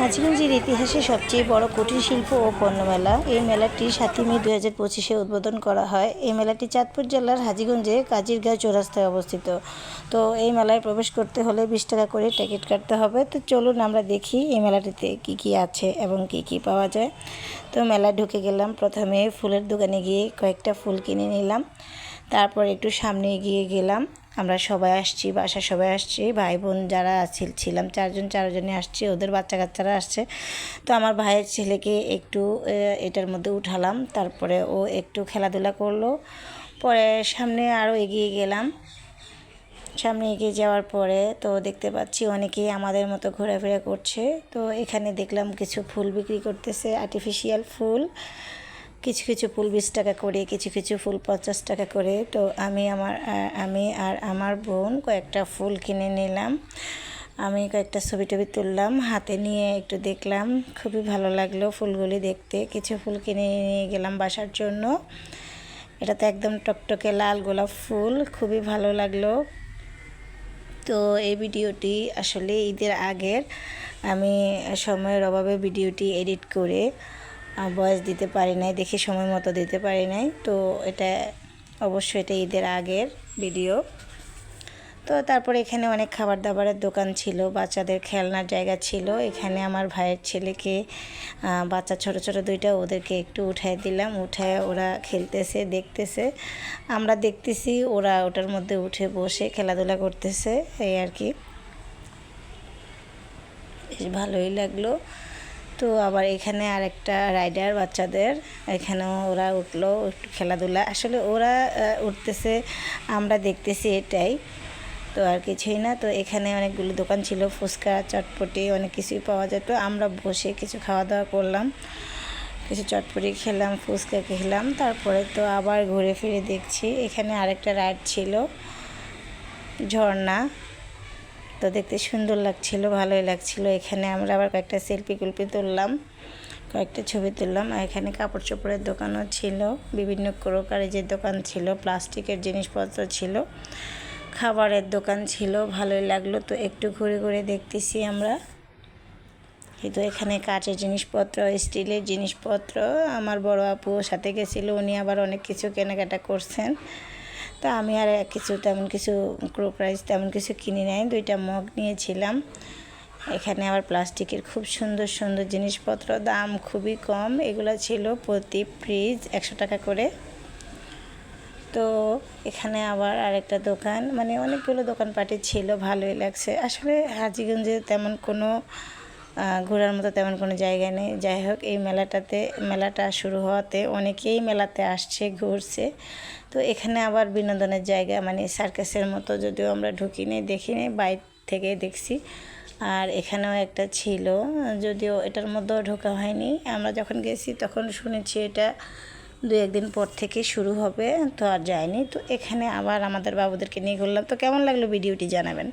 হাজিগঞ্জের ইতিহাসে সবচেয়ে বড় কুটির শিল্প ও পণ্য মেলা এই মেলাটি সাতই মে দু হাজার পঁচিশে উদ্বোধন করা হয়। এই মেলাটি চাঁদপুর জেলার হাজিগঞ্জে কাজিরগাঁও চৌরাস্তায় অবস্থিত। তো এই মেলায় প্রবেশ করতে হলে বিশ টাকা করে টিকিট কাটতে হবে। তো চলুন আমরা দেখি এই মেলাটিতে কি কি আছে এবং কি কি পাওয়া যায়। তো মেলায় ঢুকে গেলাম। প্রথমে ফুলের দোকানে গিয়ে কয়েকটা ফুল কিনে নিলাম। তারপর একটু সামনে এগিয়ে গেলাম। আমরা সবাই আসছি বাসা সবাই আসছি ভাই বোন যারা ছিলাম, চারজন চারজনে আসছি, ওদের বাচ্চা কাচ্চারা আসছে। তো আমার ভাইয়ের ছেলেকে একটু এটার মধ্যে উঠালাম, তারপরে ও একটু খেলাধুলা করল। পরে সামনে আরও এগিয়ে গেলাম। সামনে এগিয়ে যাওয়ার পরে তো দেখতে পাচ্ছি অনেকেই আমাদের মতো ঘোরাফেরা করছে। তো এখানে দেখলাম কিছু ফুল বিক্রি করতেছে আর্টিফিশিয়াল ফুল। কিছু কিছু ফুল বিশ টাকা করে, কিছু কিছু ফুল পঞ্চাশ টাকা করে। তো আমি আমার, আমি আর আমার বোন কয়েকটা ফুল কিনে নিলাম। আমি কয়েকটা ছবি টবি তুললাম, হাতে নিয়ে একটু দেখলাম। খুবই ভালো লাগল ফুলগুলি দেখতে। কিছু ফুল কিনে নিয়ে গেলাম বাসার জন্য। এটা তো একদম টকটকে লাল গোলাপ ফুল, খুবই ভালো লাগল। তো এই ভিডিওটি আসলে ঈদের আগের, আমি সময়ের অভাবে ভিডিওটি এডিট করে ভয়েস দিতে পারি নাই, দেখে সময় মতো দিতে পারি নাই। তো এটা অবশ্যই এটা ঈদের আগের ভিডিও। তো তারপরে এখানে অনেক খাবার দাবারের দোকান ছিল, বাচ্চাদের খেলনার জায়গা ছিল। এখানে আমার ভাইয়ের ছেলেকে বাচ্চা ছোট ছোট দুইটা, ওদেরকে একটু উঠাই দিলাম। উঠায় ওরা খেলতেছে, দেখতেছে। আমরা দেখতেছি, ওরা ওটার মধ্যে উঠে বসে খেলাধুলা করতেছে, এই আর কি। বেশ ভালোই লাগল। তো আবার এখানে আর একটা রাইডার বাচ্চাদের। এখানেও ওরা উঠল একটু খেলাধুলা। আসলে ওরা উঠতেছে, আমরা দেখতেছি এটাই। তো আর কিছুই না। তো এখানে অনেকগুলো দোকান ছিল, ফুচকা, চটপটি অনেক কিছুই পাওয়া যেত। আমরা বসে কিছু খাওয়া দাওয়া করলাম। কিছু চটপটি খেলাম, ফুচকা খেলাম। তারপরে তো আবার ঘুরে ফিরে দেখছি। এখানে আরেকটা রাইড ছিল, ঝর্ণা। তো দেখতে সুন্দর লাগছিল, ভালোই লাগছিল। এখানে আমরা আবার কয়েকটা সেলফি কুলপি তুললাম, কয়েকটা ছবি তুললাম। আর এখানে কাপড় চোপড়ের দোকানও ছিল, বিভিন্ন ক্রোকারেজের দোকান ছিল, প্লাস্টিকের জিনিসপত্র ছিল, খাবারের দোকান ছিল, ভালোই লাগল। তো একটু ঘুরে ঘুরে দেখতেছি আমরা। কিন্তু এখানে কাঠের জিনিসপত্র, স্টিলের জিনিসপত্র। আমার বড় আপুর সাথে গেছিল, উনি আবার অনেক কিছু কেনাকাটা করছেন। তা আমি আর কিছু তেমন কিছু ক্রোকরাইজ তেমন কিছু কিনি নাই। দুইটা মগ নিয়েছিলাম। এখানে আবার প্লাস্টিকের খুব সুন্দর সুন্দর জিনিসপত্র। দাম খুবই কম। এগুলো ছিল প্রতি ফ্রিজ একশো টাকা করে। তো এখানে আবার আরেকটা দোকান। মানে অনেকগুলো দোকানপাটি ছিল, ভালোই লাগছে। আসলে হাজিগঞ্জে তেমন কোনো ঘোরার মতো তেমন কোনো জায়গা নেই। যাই হোক, এই মেলাটাতে, মেলাটা শুরু হওয়াতে অনেকেই মেলাতে আসছে, ঘুরছে। তো এখানে আবার বিনোদনের জায়গা মানে সার্কাসের মতো যদিও আমরা ঢুকিনি, দেখিনি, বাইর থেকে দেখছি। আর এখানেও একটা ছিল, যদিও এটার মধ্যেও ঢোকা হয়নি। আমরা যখন গেছি, তখন শুনেছি এটা দু একদিন পর থেকে শুরু হবে, তো আর যায়নি। তো এখানে আবার আমাদের বাবুদেরকে নিয়ে ঘুরলাম। তো কেমন লাগল ভিডিওটি জানাবেন?